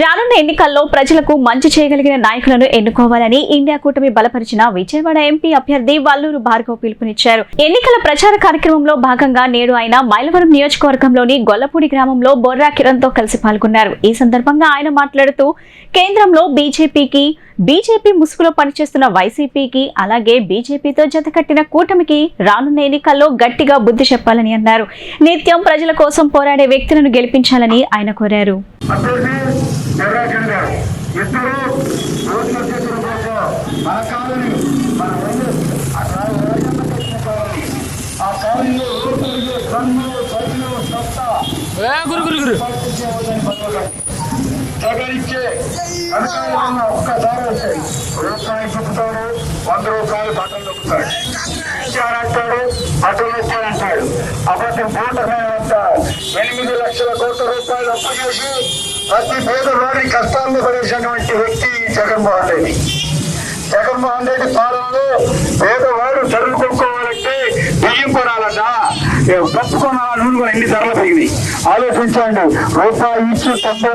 రానున్న ఎన్నికల్లో ప్రజలకు మంచి చేయగలిగిన నాయకులను ఎన్నుకోవాలని ఇండియా కూటమి బలపరిచిన విజయవాడ ఎంపీ అభ్యర్థి వల్లూరు భార్గవ్ పిలుపునిచ్చారు. ఎన్నికల ప్రచార కార్యక్రమంలో భాగంగా నేడు ఆయన మైలవరం నియోజకవర్గంలోని గొల్లపూడి గ్రామంలో బొర్రా కిరణ్తో కలిసి పాల్గొన్నారు. ఈ సందర్భంగా ఆయన మాట్లాడుతూ కేంద్రంలో బీజేపీకి బీజేపీ ముసుగులో పనిచేస్తున్న వైసీపీకి అలాగే బీజేపీతో జతకట్టిన కూటమికి రానున్న ఎన్నికల్లో గట్టిగా బుద్ధి చెప్పాలని అన్నారు. నిత్యం ప్రజల కోసం పోరాడే వ్యక్తులను గెలిపించాలని ఆయన కోరారు. జగన్ గారు ఇద్దరు ఓట్ల చేతుల కోసం మన కాలని మన ఆ కాలంలో ఓట్లకి కన్ను చదువు సత్త ఇచ్చే అధికారులు ఒక్కసారి వచ్చాయి రూపాయి చెప్తాడు వంద రూపాయలు బట్టలు నొక్కుతాడు ఇచ్చారంటాడు బట్టలు నొక్కారంటాడు పూటమే అంటాడు ఎనిమిది లక్షల కోట్ల రూపాయలు అప్పు చేసి ప్రతి పేదవాడి కష్టాల్లో పడేసినటువంటి వ్యక్తి జగన్మోహన్ రెడ్డి. జగన్మోహన్ రెడ్డి పాలనలో పేదవాడు చదువుకోవాలంటే బియ్యం కొనాలట. పప్పు కొనాలని కూడా ఎన్ని ధరలు పెరిగినాయి? ఆలోచించండి. రూపాయి ఇచ్చి తొంభై